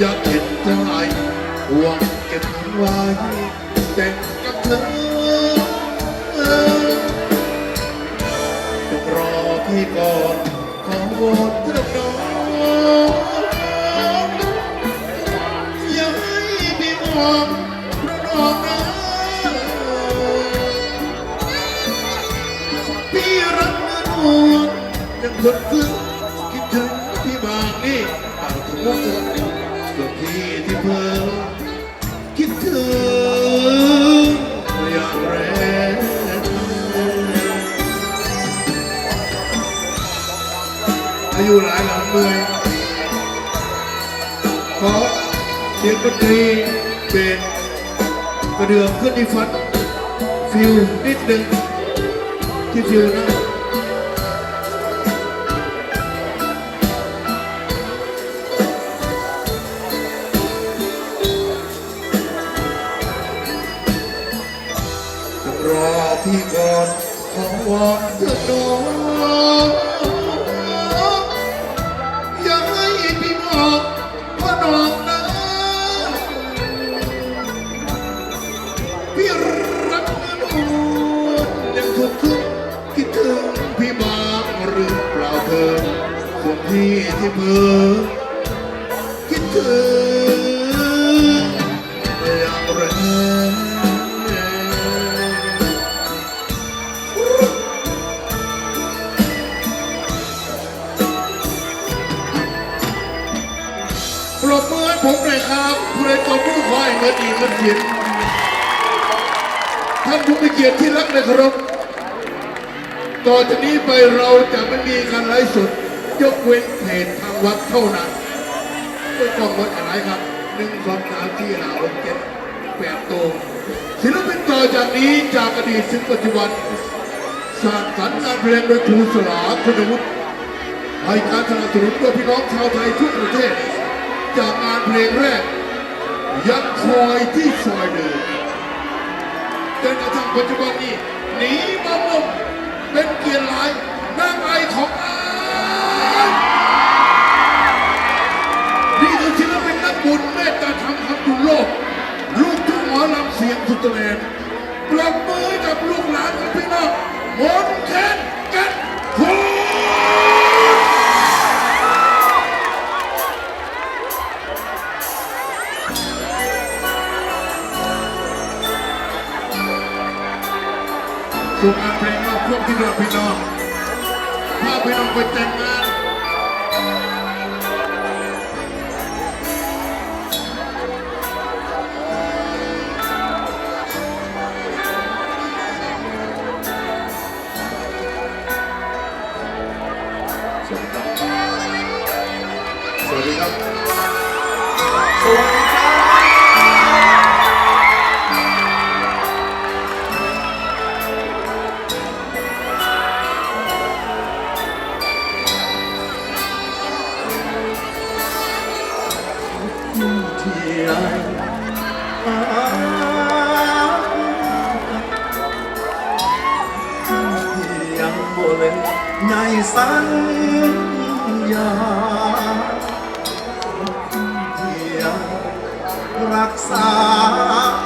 อยากเห็นใจหวังเก็บไว้แต่งกับเธอต้องรอพี่ก่อนขอวอนเธอน้องอย่าให้พี่มองเพราะน้องนะพี่รักเนื้อนวลยังคนซึ้งคิดถึงพี่บางนี่ปากถึงมุกส่ วนพี่ที่เพอคิดถึงอย่างแรงอายุหลายหลังเมืองขอเสียงดนตรีเป็นกระเดื่องขึ้นที่ฟัดฟิวนิดหนึ่งที่ฟิวนะ ขอวอนเธอน้องอย่าให้พี่มองว่าน้องนะพี่รักเนื้อนวลยังทุกทุกๆคิดถึงพี่บ้างหรือเปล่าเธอส่วนพี่ที่เพ้อ ให้เงินเขียนท่านผู้มีเกียรติที่รักนะครับ ต่อจากนี้ไปเราจะไม่มีการไลฟ์สดยกเว้นเพจทางวัดเท่านั้นด้วยกล้องวัดอะไรครับหนึ่งสองสามสี่หาหกเจ็ดแปดตัวศิลปินต่อจากนี้จากอดีตถึงปัจจุบันสร้างสรรค์งานเพลงโดยครูสลาคุณวุฒิให้การสนับสนุนเพื่อพี่น้องชาวไทยทั่วประเทศ จากงานเพลงแรก ยังคอยที่ซอยเดิมจนกระทั่งปัจจุบันนี้หนีมาหมเป็นเกียรติหลายนางไอของอายนี่คือศิลปินนักบุญเมตตาธรรมคำบุญโลก ลูกทุ่งหมอลำเสียงสุดแรงปรบมือกับลูกหลานของพี่น้องมนต์แคนกันคุณ ส่งงานเพลงมอบพวกที่เดือพี่น้องพาพี่น้องไปแต่งงาน รที่ยังบ่เลยในสัญญาที่ยังรักษา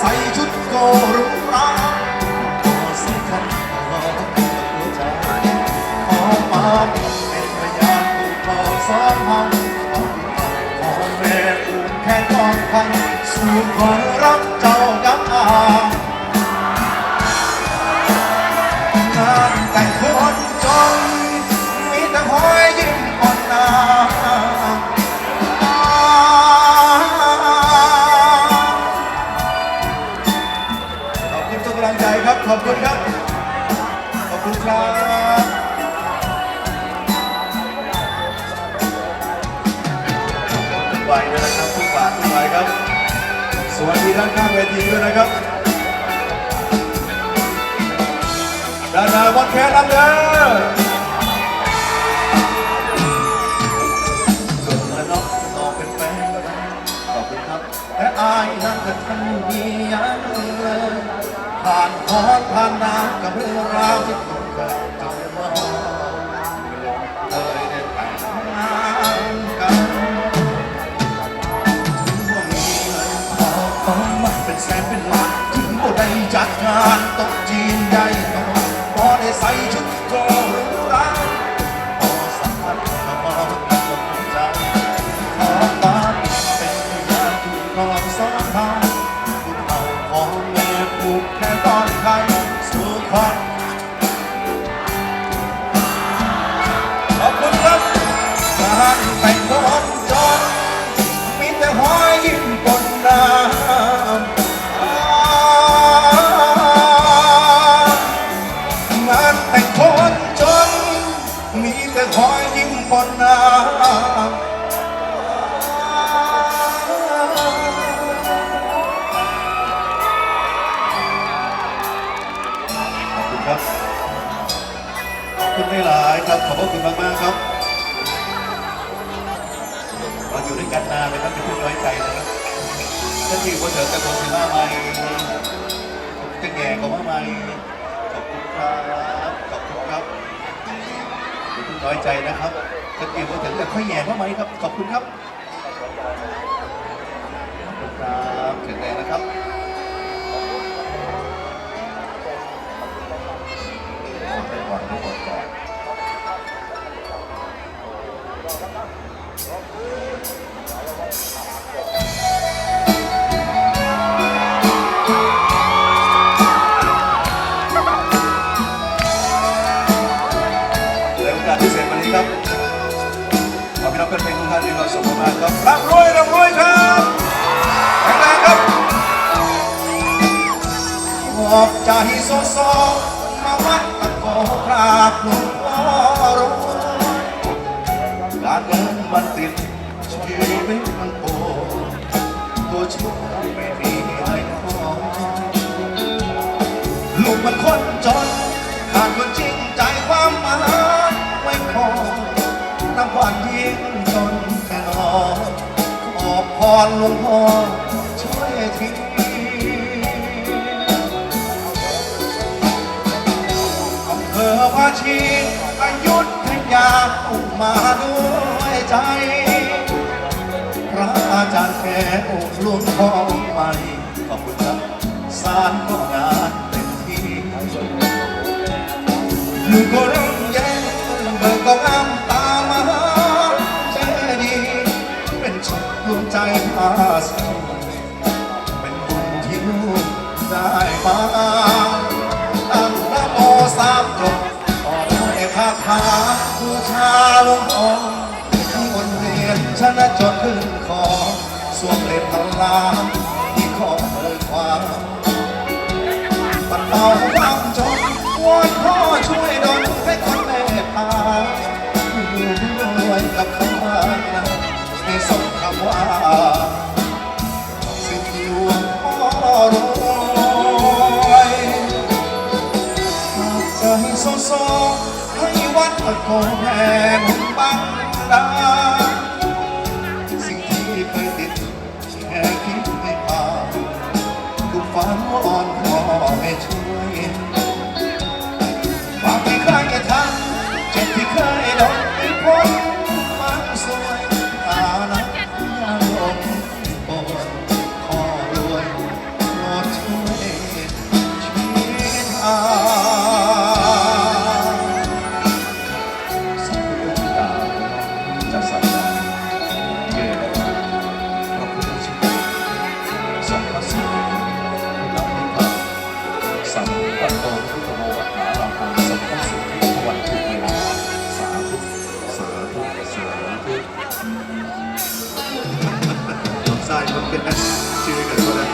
ใส่ชุดโกรุงราบ่สำคัญขอหัวใจขอมาเป็นพยานผู้ขอสอนห้องขอแม่อุ่นแค่กองพันสู่คนรักเจ้ากับอางานแต่งคนจนมีแต่คอม อ่อนหน้าขอบคุณทุกกำลังใจครับ ขอบคุณครับ ขอบคุณครับวัยด้วยนะครับทุกบาททุกวัยครับ สวัสดีด้านข้างเวทีด้วยนะครับด้าราวัดแค่นั้นเด้อ ผ่านพรผ่านน้ำกับเรื่องราวที่คุณเคยเจอมาเคยได้แต่งงานกันว่ามีเงินทองต้องมาเป็นแสนเป็นล้านถึงบ่ได้จัดงานโต๊ะจีนใหญ่ คุณหลายๆครับ ขอบพระคุณมากๆครับเราอยู่ด้วยกันนานเลยครับจะพูดน้อยใจนะครับถ้าจริงว่าเถิดแต่ผมสิว่าไม่ผมจะแก่กว่าไม่ขอบคุณครับขอบคุณครับอย่าเพิ่งน้อยใจนะครับถ้าจริงว่าเถิดแต่ค่อยแย่เข้าไหมครับ ขอบคุณครับขอบคุณครับแข็งแรงนะครับาบหลวงพ่อรวยการเงินมันติดชีวิตมันโปตัวช่วยไม่มีให้ขอลูกมันคนจนขาดคนจริงใจความหมายไม่พอน้ำหวานยิ่งจนแค่นอขอพรหลวงพ่อำเภอภาชีอายุธยาอุมาด้วยใจ พระอาจารย์แก่องค์หลวงพ่อใหม่ขอบคุณครับสารก็งานเต็มที่ลูกก็ร้องแย้งเบิกก็งามตามมาเจดีย์เป็นชมดวงใจพาสเป็นบุญที่ลูกได้มา ด้วยคาถาบูชาหลวงพ่อวนเรียนชนะจดขึ้นขอสวมเล็บพลามที่ขอเอ่ยความปัดเป่า ชื่อกันแ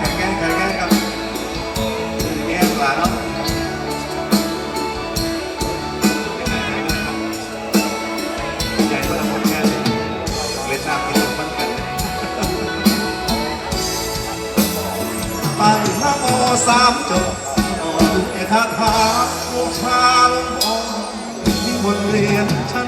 ข็งงแข็กร่งครับแข็งกว่าเนาะใจก็หมดแค่เลยเลยทราบกินลมนกันตั้งพระโมสามจบออกเอธาถาบูชาลงองค์นิมนต์เรียนชั้น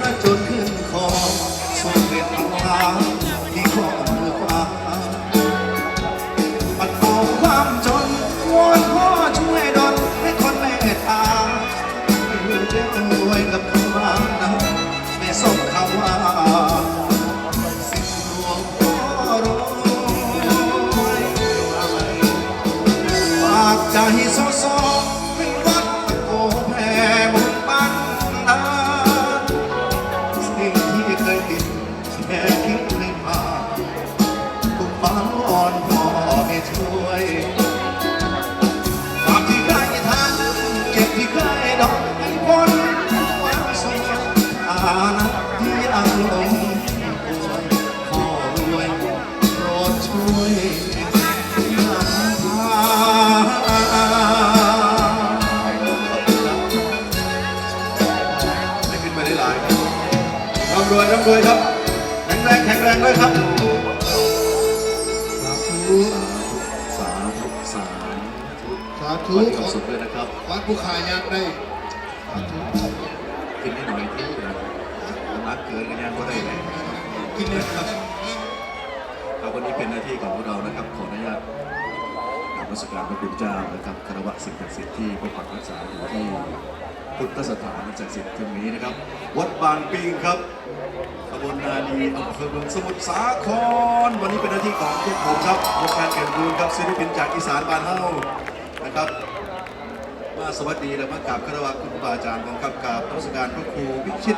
ร่ำรวยร่ำรวยครับ แข็งแรงแข็งแรงเลยครับ สาธุ สาธุสาธุสาขธุอให้ขความอสุขด้วยนะครับขอให้ผู้ขายยากได้กินนิดหน่อยที่รักเกินกันยังก็ได้เลยกินเลยครับครับวันนี้เป็นหน้าที่ของพวกเรานะครับ ขออนุญาตกราบนมัสการพระคุณเจ้านะครับคารวะสิ่งศักดิ์สิทธิ์ที่ปกปักรักษาอยู่ที่ พุทธสถานศักดิ์สิทธิ์ตรงนี้นะครับ วัดบางปิงครับตำบลนาดีอำเภอเมืองสมุทรสาคร วันนี้เป็นหน้าที่ของพวกผมครับวงการแก่นบูนครับศิลปินจากอีสานบ้านเฮานะครับ มาสวัสดีและมากราบคารวะคุณครูบาอาจารย์ของครับกราบนมัสการพระครูวิชิต